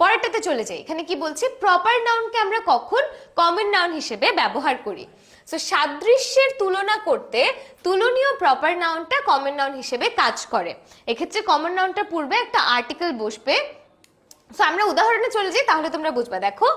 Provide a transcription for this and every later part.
পরেরটাতে চলে যাই। এখানে কি বলছি? প্রপার নাউনকে আমরা কখন কমন নাউন হিসেবে ব্যবহার করি? সো সাদৃশ্যের তুলনা করতে তুলনীয় প্রপার নাউনটা কমন নাউন হিসেবে কাজ করে। এক্ষেত্রে কমন নাউনটা পূর্বে একটা আর্টিকেল বসবে। সো আমরা উদাহরণে চলে যাই, তাহলে তোমরা বুঝবা। দেখো,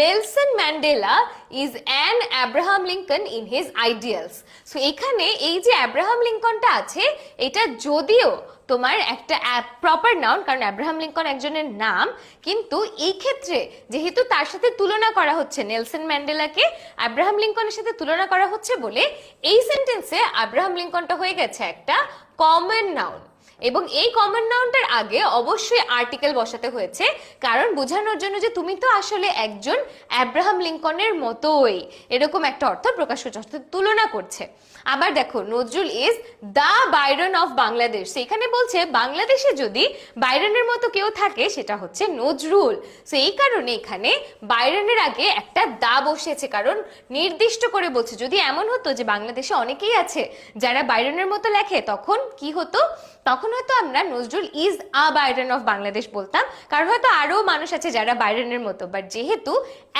Nelson Mandela is an Abraham Lincoln in his ideals so এখানে এই যে অ্যাব্রাহাম লিঙ্কনটা আছে, এটা যদিও তোমার একটা প্রপার নাউন কারণ অ্যাব্রাহাম লিঙ্কন একজনের নাম, কিন্তু এই ক্ষেত্রে যেহেতু তার সাথে তুলনা করা হচ্ছে নেলসন ম্যান্ডেলাকে অ্যাব্রাহাম লিঙ্কনের সাথে তুলনা করা হচ্ছে বলে এই সেন্টেন্সে অ্যাব্রাহাম লিঙ্কনটা হয়ে গেছে একটা কমন নাউন এবং এই কমন নাউনটার আগে অবশ্যই আর্টিকেল বসাতে হয়েছে। কারণ বোঝানোর জন্য যে তুমি তো আসলে একজন অ্যাব্রাহাম লিঙ্কনের মতোই, এরকম একটা অর্থ প্রকাশ করছে অর্থাৎ তুলনা করছে। আবার দেখো, Nazrul is the Byron of Bangladesh. এখানে বলছে, বাংলাদেশে যদি বাইরনের মতো কেউ থাকে, সেটা হচ্ছে নজরুল। সো এই কারণে এখানে বাইরনের আগে একটা দা বসেছে কারণ নির্দিষ্ট করে বলছে। যদি এমন হতো যে বাংলাদেশে অনেকেই আছে যারা বাইরনের মতো লেখে, তখন কি হতো? তখন হয়তো আমরা Nazrul is a Byron of Bangladesh বলতাম। কারণ হয়তো আরও মানুষ আছে যারা বাইরনের মতো। বাট যেহেতু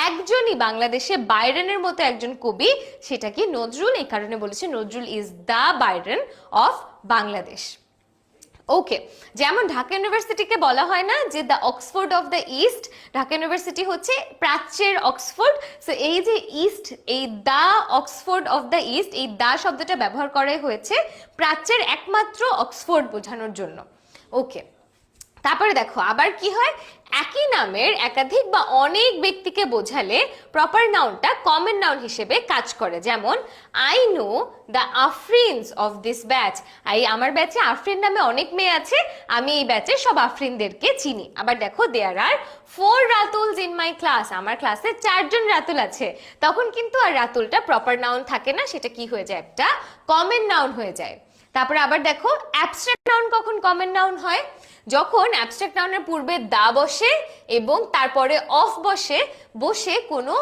একজনই বাংলাদেশে বাইরনের মতো একজন কবি, সেটাকে নজরুল এই কারণে বলেছে, Nazrul is the Byron of Bangladesh. ওকে যেমন ঢাকা ইউনিভার্সিটিকে বলা হয় না যে the Oxford of the east Dhaka university হচ্ছে প্রাচ্যের অক্সফোর্ড সো এই যে ইস্ট এই the Oxford of the east এই দা শব্দটা ব্যবহার করা হয়েছে প্রাচ্যের একমাত্র অক্সফোর্ড বোঝানোর জন্য। ওকে তারপরে দেখো, আবার কি হয়? একই নামের একাধিক বা অনেক ব্যক্তিকে বোঝালে প্রপার নাউনটা কমন নাউন হিসেবে কাজ করে। যেমন I know the Afrins of this batch I আমার ব্যাচে আফরিন নামে অনেক মেয়ে আছে, আমি এই ব্যাচে সব আফরিনদেরকে চিনি। আবার দেখো there are four Ratuls in my class আমার ক্লাসে চারজন রাতুল আছে। তখন কিন্তু আর রাতুলটা প্রপার নাউন থাকে না, সেটা কি হয়ে যায়? একটা কমন নাউন হয়ে যায়। তারপরে আবার দেখো অ্যাবস্ট্রাক্ট নাউন কখন কমন নাউন হয়? যখন অ্যাবস্ট্রাক্ট নাউনের পূর্বে দা বসে এবং তারপরে অফ বসে বসে কোনো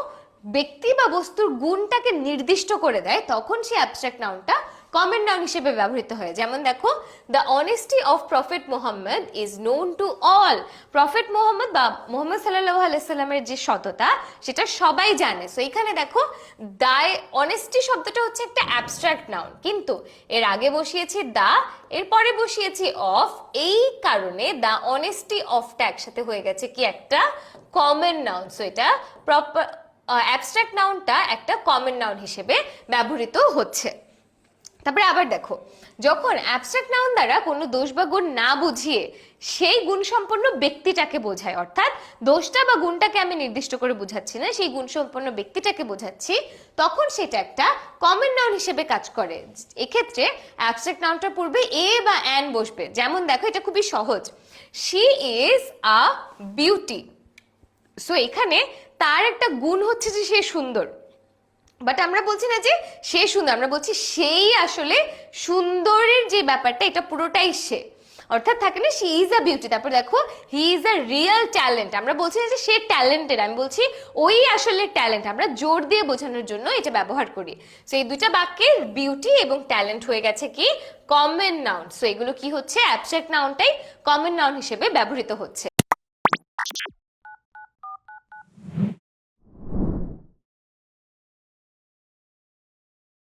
ব্যক্তি বা বস্তুর গুণটাকে নির্দিষ্ট করে দেয়, তখন সে অ্যাবস্ট্রাক্ট নাউনটা কমন নাউন হিসেবে ব্যবহৃত হয়। যেমন দেখো the honesty of prophet Muhammad is known to all prophet Muhammad বা মোহাম্মদ সাল্লাহ আলাইসাল্লামের যে সততা, সেটা সবাই জানে। সো এখানে দেখো দায় অনেস্টি শব্দটা হচ্ছে একটা অ্যাবস্ট্রাক্ট নাউন কিন্তু এর আগে বসিয়েছি দা এরপরে বসিয়েছি অফ এই কারণে দ্য অনেস্টি অফটা একসাথে হয়ে গেছে কি একটা? কমন নাউন সো এটা প্রপার অ্যাবস্ট্রাক্ট নাউনটা একটা কমন নাউন হিসেবে ব্যবহৃত হচ্ছে। তারপরে আবার দেখো, যখন অ্যাবস্ট্রাক্ট নাউন দ্বারা কোনো দোষ বা গুণ না বুঝিয়ে সেই গুণ সম্পন্ন ব্যক্তিটাকে বোঝায়, অর্থাৎ দোষটা বা গুণটাকে আমি নির্দিষ্ট করে বোঝাচ্ছি না, সেই গুণ সম্পন্ন ব্যক্তিটাকে বোঝাচ্ছি, তখন সেটা একটা কমন নাউন হিসেবে কাজ করে। এক্ষেত্রে অ্যাবস্ট্রাক্ট নাউনটার পূর্বে এ বা অ্যান বসবে। যেমন দেখো, এটা খুবই সহজ। She is a beauty so এখানে তার একটা গুণ হচ্ছে যে সে সুন্দর। বাট আমরা বলছি না যে সে সুন্দর, আমরা বলছি সেই আসলে সুন্দরের যে ব্যাপারটা, এটা পুরোটাই সে। অর্থাৎ থাকে না শি ইজ আ বিউটি তারপর দেখো he is a real talent আমরা বলছি না যে সে ট্যালেন্টেড আমি বলছি ওই আসলে ট্যালেন্ট আমরা জোর দিয়ে বোঝানোর জন্য এটা ব্যবহার করি। সো এই দুইটা বাক্যে বিউটি এবং ট্যালেন্ট হয়ে গেছে কি? কমন নাউন সো এগুলো কি হচ্ছে? অ্যাবস্ট্রাক্ট নাউনটাই কমন নাউন হিসেবে ব্যবহৃত হচ্ছে।